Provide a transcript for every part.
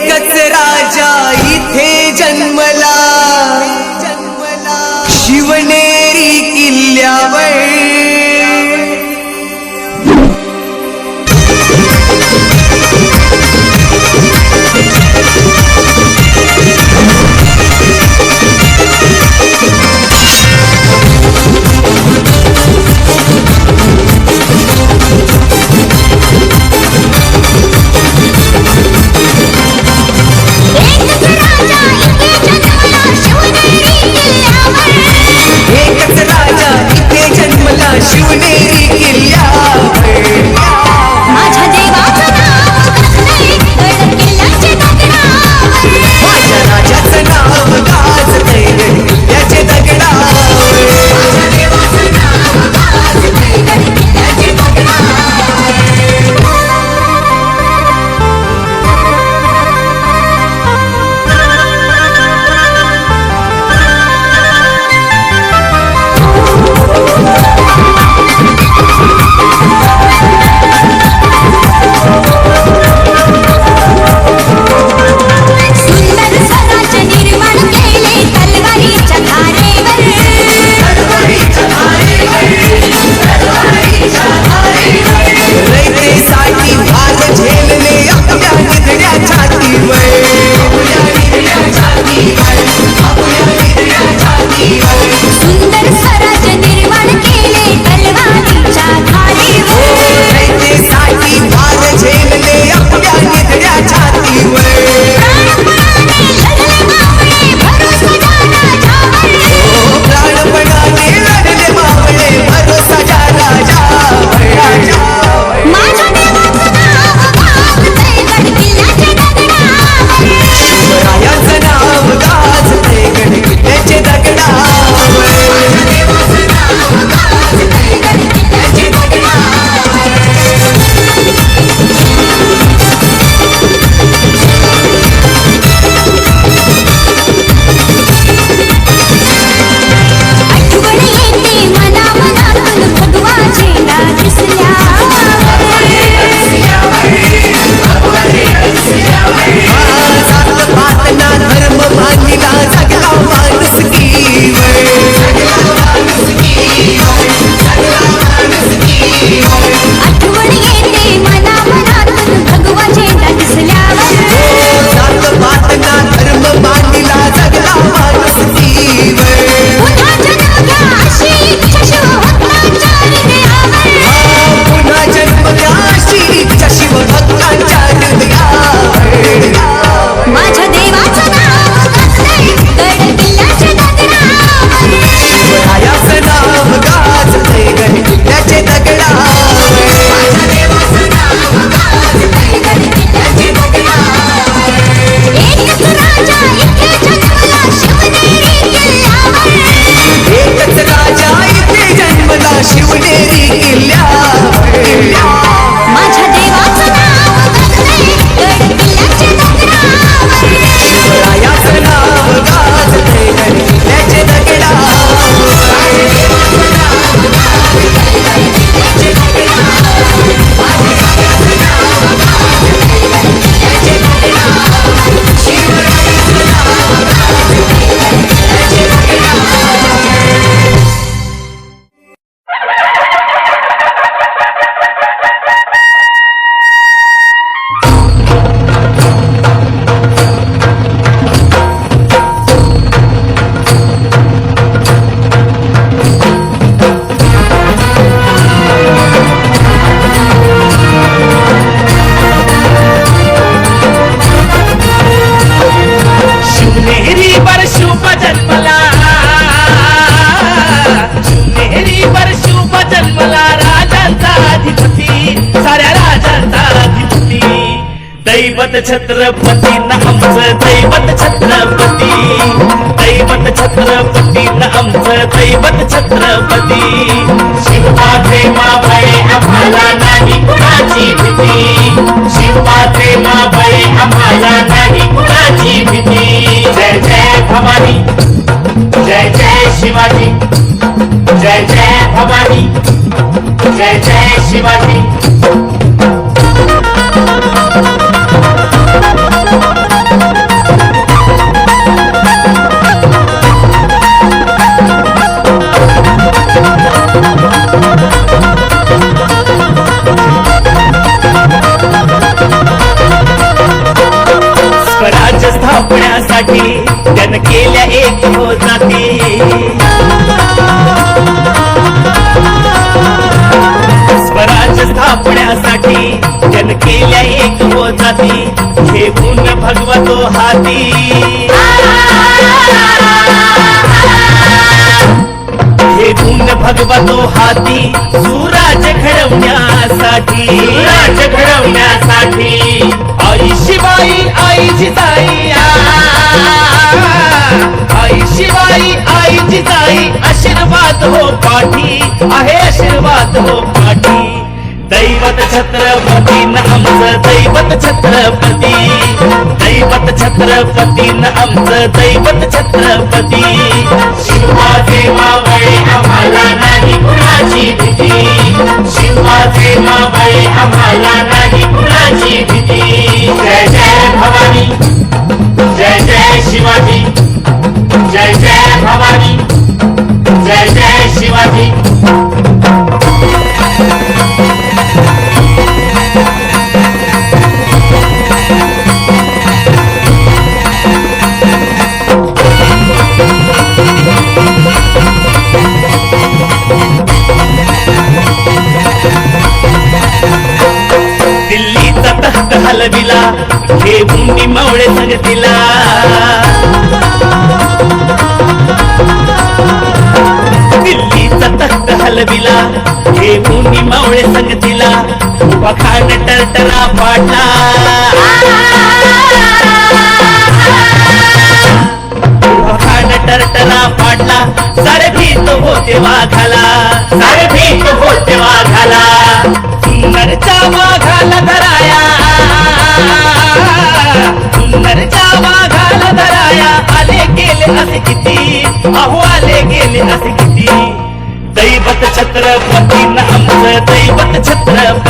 एकच राजा इथे जन्मला. शिवने दैवत छत्रपती ना आमचं दैवत छत्रपती. दैवत छत्रपती ना आमचं दैवत छत्रपती. शिवबा प्रेमा भगवा तो हाती सुराज घडवण्यासाठी. सुराज घडवण्यासाठी. आई शिवाई आई जिजाई. आई शिवाई आई जिजाई आशीर्वाद हो पाठी. आहे आशीर्वाद हो पाठी. दैवत छत्रपती न आमचं दैवत छत्रपती. दैवत छत्रपती न आमचं दैवत छत्रपती. शिवाचे मावळे पखाण पाटला. पाडला पखाण पाटला. सारे भीत होते वाघाला. सारे भीत होते वाघाला. सुंदरच्या वाघाला धराया. सुंदरच्या वाघाला धराया. आले गेले असे किती? अहो आले गेले असे किती? दैवत छत्रपती न दैवत छत्रपती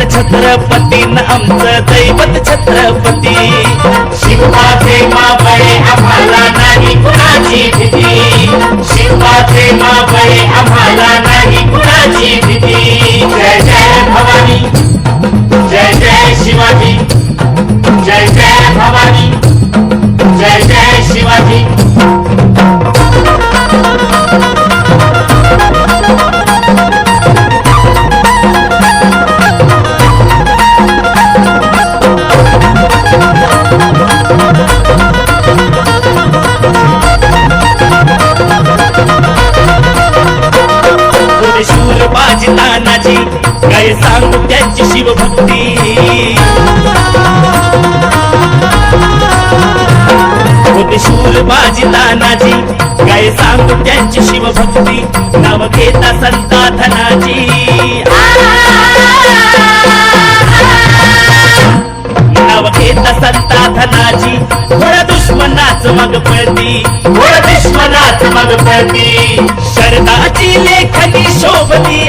दैवत छत्रपती आमचं दैवत छत्रपती. शिवाचे मावळे आम्हाला शिवभक्ती नाव घेता संता धनाजी नाव घेता संता धनाजी दुश्मनाच मग पळती. थोड्या दुश्मनाच मग पळती. शरदाची लेखनी शोभती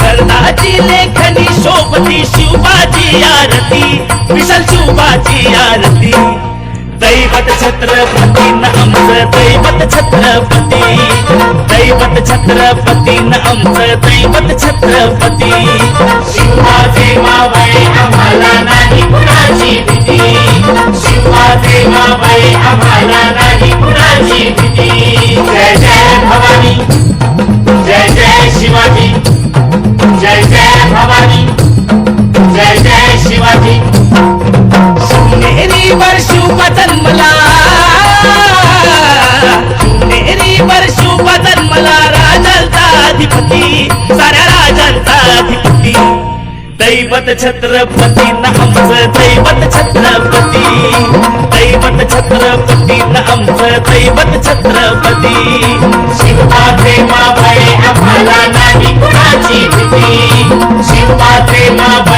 शरदाची लेखनी शोभती शिवबाची आरती. विशाल शिवबाची आरती. दैवत छत्रपती न आमचं दैवत छत्रपती. दैवत छत्रपती न आमचं दैवत छत्रपती. शिवाजी मावळे दैवत छत्रपती न आमचं दैवत छत्रपती। दैवत छत्रपती न आमचं दैवत छत्रपती। शिवाचे मावळे आम्हाला नाही कुणाची भीती। शिवाचे मावळे